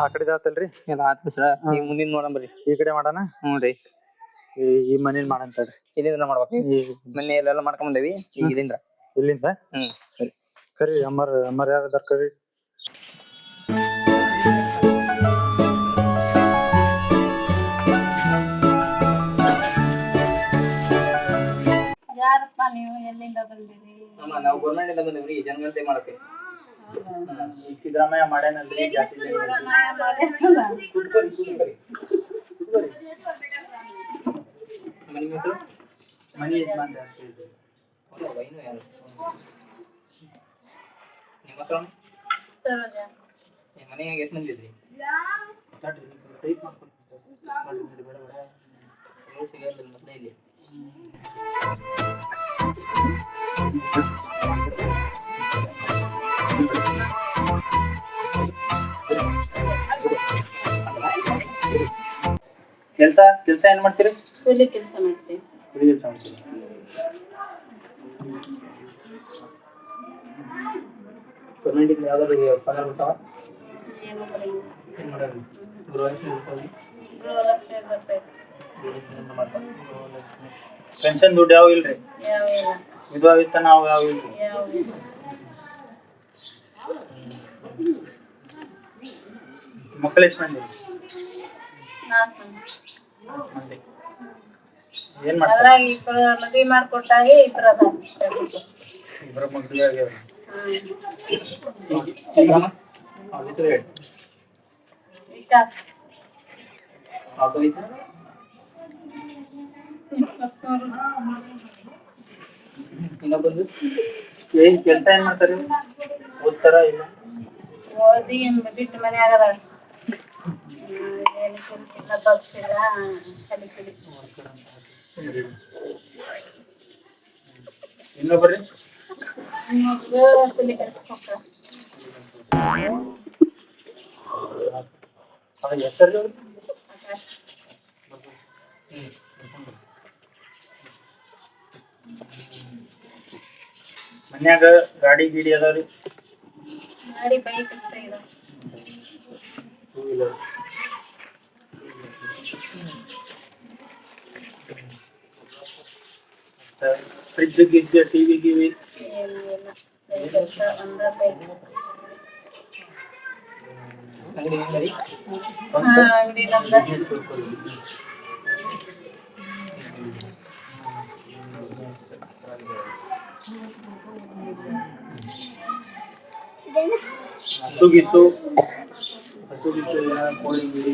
ಆ ಕಡೆ ಜಾತಲ್ರಿ ಎಲ್ಲ ಆತ್ರಿ ಸರ. ಈಗ ಮುಂದಿನ ನೋಡಂಬ್ರಿ ಈ ಕಡೆ ಮಾಡೋಣ? ಹ್ಞೂ ರೀ. ಈ ಈ ಮನೇನ್ ಮಾಡಂತ ಇಲ್ಲಿಂದ ಮಾಡ್ಬೇಕು. ಮೊನ್ನೆ ಇಲ್ಲೆಲ್ಲ ಮಾಡ್ಕೊಂಡ್ ಬಂದೇವಿ. ಈಗ ಇಲ್ಲಿಂದ. ಇಲ್ಲಿಂದ? ಹ್ಮ್ ಸರಿ. ಕರಿ ಅಮ್ಮರ್ ಅಮ್ಮರ್ ಯಾರ ಅದಾರ ಕರಿ? ಯಾರಪ್ಪ ನೀವು ಎಲ್ಲಿಂದ ಬಂದಿರಿ? ಅಮ್ಮ ನಾವು ಗೌರ್ಮೆಂಟ್ ಇಂದ ಬಂದೇವ್ರಿ. ಜನಗಣತಿ ಮಾಡಕ್ಕೆ ಸಿದ್ದರಾಮಯ್ಯ ಮಾಡ್ಯಾನಲ್ರಿ ಜಾತಿ ಕುತ್ಕೊರಿ ಮನಿ ನಿಮ್ಮ ಹೆಸರು? ಮನಿ ಯಜಮಾನ್ ಇನ್ನೂ ಯಾರು? ನಿಮ್ಮ ಹೆಸರು ಮನೆಯಾಗ ಎಷ್ಟು ಮಂದಿ ಇದ್ರಿ? ಕೆಲ್ಸ ಕೆಲಸ ಏನ್ ಮಾಡ್ತೀರಿ? ಕೂಲಿ ಕೆಲಸ ಮಾಡ್ತೀವಿ. ಕೂಲಿ ಕೆಲಸ ಮಾಡ್ತೀರಿ? ಗೌರ್ಮೆಂಟ್ ಇಂದ ಯಾವ್ದಾದ್ರು ಪಗಾರ ಬರ್ತಾವ ಏನು ಏನ್ ಗೃಹಲಕ್ಷ್ಮಿ ಗೃಹಲಕ್ಷ್ಮಿ ಬರ್ತೈತೆ ಪೆನ್ಷನ್ ದುಡ್ಡು ಯಾವ ಇಲ್ರಿ? ವಿಧವಾಗಿತ್ತ ಅವು ಯಾವ ಇಲ್ರಿ? ಯಾವ ಇಲ್ಲ. ಮಕ್ಕಳು ಎಷ್ಟು ಮಂದಿ? ಮಂದಿ ಏನ್ ಮಾಡ್ತಾರೆ? ಅದ್ರಾಗ ಇಬ್ಬರು ಮದ್ವಿ ಮಾಡ್ಕೊಟ್ಟಾಗೆ ಇಬ್ಬರು ಅದಾರ. ಇಬ್ಬರ ಮಕ್ಳಿಗೆ ಆಗ್ಯಾವ ಹೆಸರಮ್ಮ? ಅವ್ರ ಹೆಸರು ಹೇಳಿ ವಿಕಾಸ್. ಅವ್ರ ಹೆಸರು ಇಪ್ಪತ್ಮೂರು ಇನ್ನೊಬ್ಬಂದು? ಏನ್ ಕೆಲ್ಸ ಏನ್ ಮಾಡ್ತಾರೆ? ಓದ್ತಾರ ಇಲ್ಲ? ಓದಿ ಬಿಟ್ಟು ಮನ್ಯಾಗ ಅದಾರ ಏನು ಇನ್ನೊಬ್ಬರಿ ಇನ್ನೊಬ್ರು ಕೂಲಿ ಕೆಲ್ಸಕ್ಕೆ ಹೋಗ್ತಾರ ಹೆಸರು ಮನ್ಯಾಗ ಗಾಡಿ ಗೀಡಿ ಅದಾವ್ರಿ? ಗಾಡಿ ಬೈಕ್ ಅಂತ ಇದೆ ಟೂ ವೀಲರ್ ಅಂಗಡಿ ಹಾ ಅಂಗಡಿ ನಮ್ದ ಹಸು ಗಿಸು ಹಸು ಗಿಸು ಏನಾರ ಕೋಳಿ ಗಿಡಿ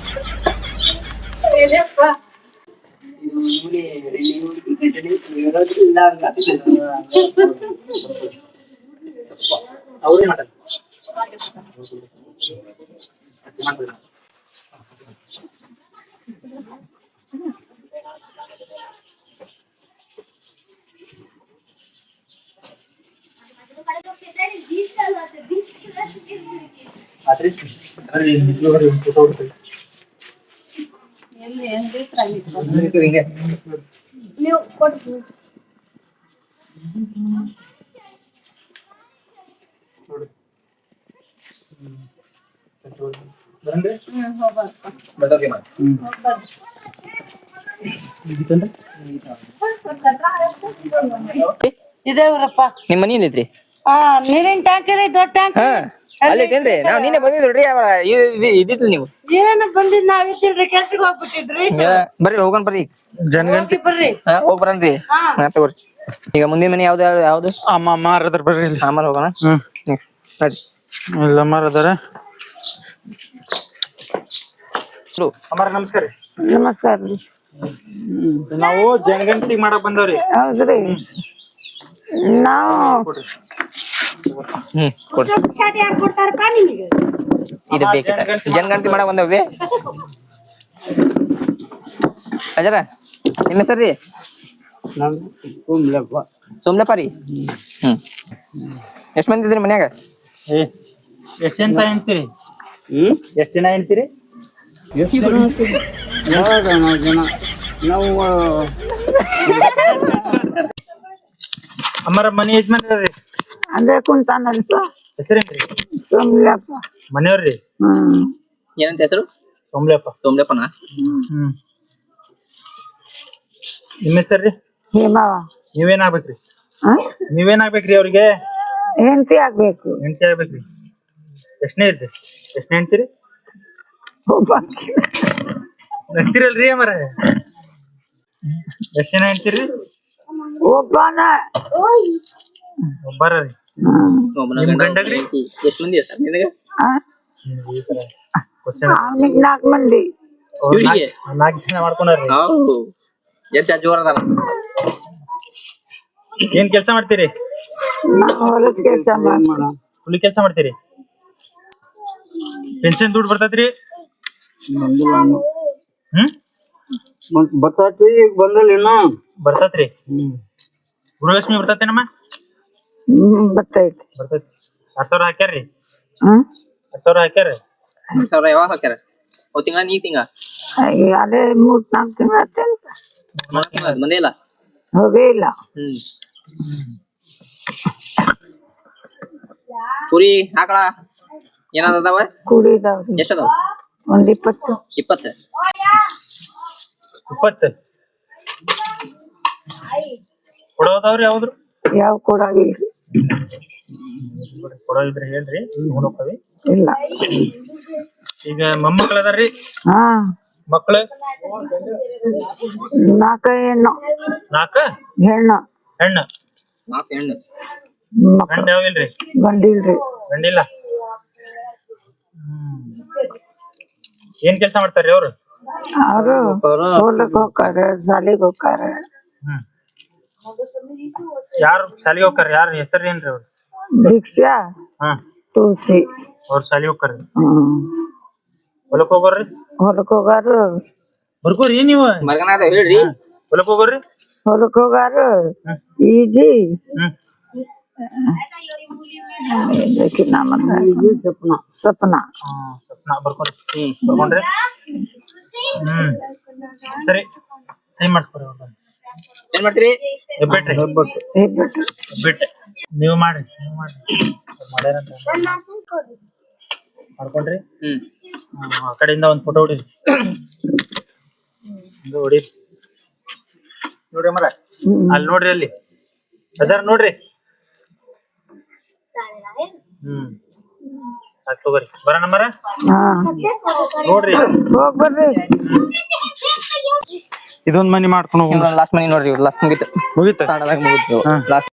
ಅವ್ರೇ ಮಾಡ್ತಾರೆ ಮಾಡ್ತಾರೆ. ಆದ್ರೆ ಸರಿ ನಿಜವಾಗ್ಲೂ ಒಂದು ಫೋಟೋ ಹೊಡ್ತೀವಿ. ಎಲ್ಲಿ ಹೆಂಗಿತ್ತು ಹಿಂಗೆ ನೀವು ಕೊಟ್ಟು ನೋಡಿ. ಹ್ಮ್. ಫೋಟೋ ಹೊಡ್ತೀವಿ. ಬರಂದ್ರೆ? ಹ್ಮ್ ಹೋಗ್ಬಾರ್ದು ಬರ್ತದೆ ಮಾಡಿ ಹೋಗ್ಬಾರ್ದು ಇದಿತ್ತಂದ್ರೆ? ಇದೇವ್ರಪ್ಪ ನಿಮ್ಮ ಮನಿ ಐತ್ರಿ ಹಾ ನೀರಿನ ಟ್ಯಾಂಕರ್ ದೊಡ್ಡ ಟ್ಯಾಂಕ್ ಹಾ ಅಲ್ಲಿ ಐತೇನ್ರಿ ನಾವ್ ನಿನ್ನೆ ಬಂದಿದ್ರಿ ಅವ್ರ ಇದ್ದಿತ್ತು ನೀವು. ಏನು ಬಂದಿದ್ ನಾವಿದ್ದಿಲ್ರಿ ಕೆಲ್ಸಕ್ಕೆ ಹೋಗ್ಬಿಟ್ಟಿದ್ರಿ. ಬರ್ರಿ ಹೋಗೋಣ ಬರ್ರಿ. ಜನಗಂಟಿ. ಹೋಗಿ ಬರ್ರಿ. ಹಾ ಹೋಗ್ ಬರನ್ರಿ ಹಾ. ತಗೋರಿ. ಈಗ ಮುಂದಿನ ಮನೆ ಯಾವ್ದು ಯಾವ್ದು ಯಾವ್ದು? ಅಮ್ಮ ಅದಾರ ಬರ್ರಿ ಇಲ್ಲಿ. ಆಮೇಲೆ ಹೋಗೋಣ? ಹ್ಮ್. ಇಲ್ಲ ಅಮ್ಮಾರ ಅದಾರ ಚಲೋ. ಅಮ್ಮಾರ ನಮಸ್ಕಾರ ನಮಸ್ಕಾರ ರೀ. ನಾವು ಜನಗಣತಿ ಮಾಡಕ್ ಬಂದವ್ರಿ. ಹೌದ್ರಿ. ನಾವು ಹ್ಮ್ ಕೊಡ್ರಿ ಇದು ಬೇಕಿತ್ತ ಜನಗಣತಿ ಮಾಡ ಬಂದವ್ವಿ ಅಜರ ನಿಮ್ಮ ಹೆಸರು ರೀ? ಸೋಮ್ಲಪ್ಪ ರೀ ಹ್ಮ್. ಎಷ್ಟ್ ಮಂದಿ ಇದ್ರಿ ಮನ್ಯಾಗ? ಎಷ್ಟ್ ಜನ ಎಂತೀರಿ ಎಷ್ಟ್ ಜನ ಎಂತೀರಿ ಅಮ್ಮರ ಮನಿ ಯಜಮಾನ್ರಿ ಅಂದ್ರೆ ಕುಂತಾನಲ್ಪ ಹೆಸರೇನ್ರಿ? ಸುಮ್ಲಪ್ಪ. ಮನೆಯವ್ರಿ ಹ್ಮ್. ಏನಂತ ಹೆಸರು? ಸೋಮ್ಲೆಪ್ಪ. ಸೋಮ್ಲಪ್ಪನ? ಹ್ಮ್. ನಿಮ್ಮ ಹೆಸರ್ರಿ? ನೀವೇನ್ ನೀವೇನಾಗ್ಬೇಕ್ರಿ ನೀವೇನ್ ನೀವೇನಾಗ್ಬೇಕ್ರಿ ಅವ್ರಿಗೆ? ಹೆಂಡತಿ ಆಗ್ಬೇಕು. ಹೆಂಡತಿ ಆಗ್ಬೇಕ್ರಿ. ಎಷ್ಟನೇ ಇರ್ತಿ ಎಷ್ಟನೇ ಹೆಂಡ್ತಿರಿ? ಒಬ್ಬ ಅಂತೀರಲ್ರಿ ಮರ ಎಷ್ಟ ಜನ ಹೆಂಡ್ತಿರಿ? ಒಬ್ಬನ. ಒಬ್ಬರ ರೀ ಎಷ್ಟ್ ಮಂದಿ ಇರ್ತಾರ ನಿನಗ? ಈ ತರ ಕ್ವಶನ್ ಅವನಿಗೆ ನಾಲ್ಕು ಮಂದಿ. ಇವ್ರಿಗೆ? ನಾಲ್ಕು ಜನ ಮಾಡ್ಕೊಂಡ್ರಿ ಹೌದು. ಎಷ್ಟ್ ಜೋರ್ ಅದಾರ? ಏನ್ ಕೆಲಸ ಮಾಡ್ತೀರಿ? ಹೊಲದ ಕೆಲಸ ಕೂಲಿ ಕೆಲಸ ಮಾಡ್ತೀರಿ? ಪೆನ್ಷನ್ ದುಡ್ಡು ಬರ್ತೈತ್ರಿ? ಹ್ಮ್? ಬರ್ತೈತಿ ಈಗ ಬಂದಿಲ್ಲ ಇನ್ನ. ಬರ್ತೈತ್ರಿ? ಗುರುಲಕ್ಷ್ಮಿ ಬರ್ತೈತೇನಮ್ಮ? ಹ್ಮ್ ಬರ್ತೈತಿ ಬರ್ತೈತಿ. ಹತ್ತು ಸಾವಿರ ಹಾಕ್ಯಾರ್ರಿ. ಹತ್ತು ಸಾವಿರ ಸಾವಿರ ಯಾವಾಗ ಹಾಕ್ಯಾರ? ಅವ್ ತಿಂಗಳ ನೀ ತಿಂಗಳ? ಅದೇ ಮೂರ್ ನಾಲ್ಕು ತಿಂಗಳ ತಿಂಗಳ ಮಂದಿ ಇಲ್ಲ? ಹೋಗೇ ಇಲ್ಲ. ಹ್ಮ್. ಕುರಿ ಆಕಳ ಏನಾದ ಅದಾವ? ಕುಡಿದವ್ರಿ ಎಷ್ಟ್ ಅದಾವ? ಒಂದ್ ಇಪ್ಪತ್ತು. ಇಪ್ಪತ್ತ. ಇಪ್ಪತ್ತು. ಕೊಡೋದಾವ್ರಿ ಯಾವ್ದ್ರು? ಯಾವ ಕೊಡಾಗಿಲ್ರಿ. ಕೊಡೋ ಇದ್ರೆ ಹೇಳ್ರಿ ಹೋಗ್ಕವಿ ಇಲ್ಲ. ಈಗ ಮೊಮ್ಮಕ್ಳು ಅದಾರ್ರಿ? ಹಾ. ಮಕ್ಳು ನಾಲ್ಕ ಹೆಣ್ಣು. ನಾಲ್ಕ ಹೆಣ್ಣು. ಹೆಣ್ಣು. ನಾಲ್ಕು ಹೆಣ್ಣು. ಗಂಡ ಯಾವಿಲ್ರಿ ಗಂಡಿಲ್ರಿ ಗಂಡಿಲ್ಲ ಏನ್ ಕೆಲಸ ಮಾಡ್ತಾರ್ರಿ ಅವ್ರು ಅವರು ಹೊಲಕ್ ಹೋಗ್ತಾರೆ ಶಾಲಿಗ್ ಹೋಗ್ತಾರ. ಹ್ಮ್. ಯಾರು ಶಾಲಿಗೆ ಹೋಗ್ತಾರ? ಯಾರ ಹೆಸರು ಏನ್ರಿ ಅವ್ರು? ದೀಕ್ಷಾ. ಹಾ. ತುಳಸಿ. ಅವ್ರ ಶಾಲಿ ಹೋಗ್ತಾರ? ಹ್ಮ್. ಹೊಲಕ್ ಹೋಗೋರ್ರಿ? ಹೊಲಕ್ ಹೋಗಾರು. ಬರ್ಕೋರಿ ನೀವು? ಮರ್ಗನಾದ ಹೇಳ್ರಿ. ಹೊಲಕ್ ಹೋಗೋರ್ರಿ? ಹೊಲಕ್ ಹೋಗಾರು. ಈಜಿ. ಸಪ್ನ ಸಪ್ನ ಹ್ಮ್ ಬರ್ಕೊಂಡ್ರಿ? ಹ್ಮ್. ಸರಿ ಸೈ ಮಾಡ್ಕೊರಿ ಅವ್ರ್ನ. ಏನ್ ಮಾಡ್ತೀರಿ? ಹೆಬ್ಬೆಟ್ರಿ. ಹೆಬ್ಬೆಟ್ಟೆ ನೀವು ಮಾಡ್ರಿ ನೀವು ಮಾಡ್ರಿ. ಅವ್ರ್ ಮಾಡ್ಯಾರಂತ. ಮಾಡ್ಕೊಂಡ್ರಿ? ಹ್ಮ್. ಆ ಕಡೆಯಿಂದ ಒಂದ್ ಫೋಟೋ ಹೊಡಿ ಹೊಡಿ. ನೋಡ್ರಿ ಮರ. ಅಲ್ಲಿ ನೋಡ್ರಿ ಅಲ್ಲಿ. ಅದಾರ ನೋಡ್ರಿ. ಹ್ಮ್. ಆಯ್ತು ತಗೋರಿ ಬರೋಣ ಮರ? ಹಾ. ನೋಡ್ರಿ. ಹೋಗ್ ಬರ್ರಿ. ಇದೊಂದ್ ಮನಿ ಮಾಡ್ಕೊಂಡು ಹೋಗೋಣ. ಲಾಸ್ಟ್ ಮನಿ ನೋಡ್ರಿ ಲಾಸ್ಟ್ ಮುಗಿತು. ಮುಗಿತ? ತಾಣದಾಗ ಮುಗಿತು. ಲಾಸ್ಟ್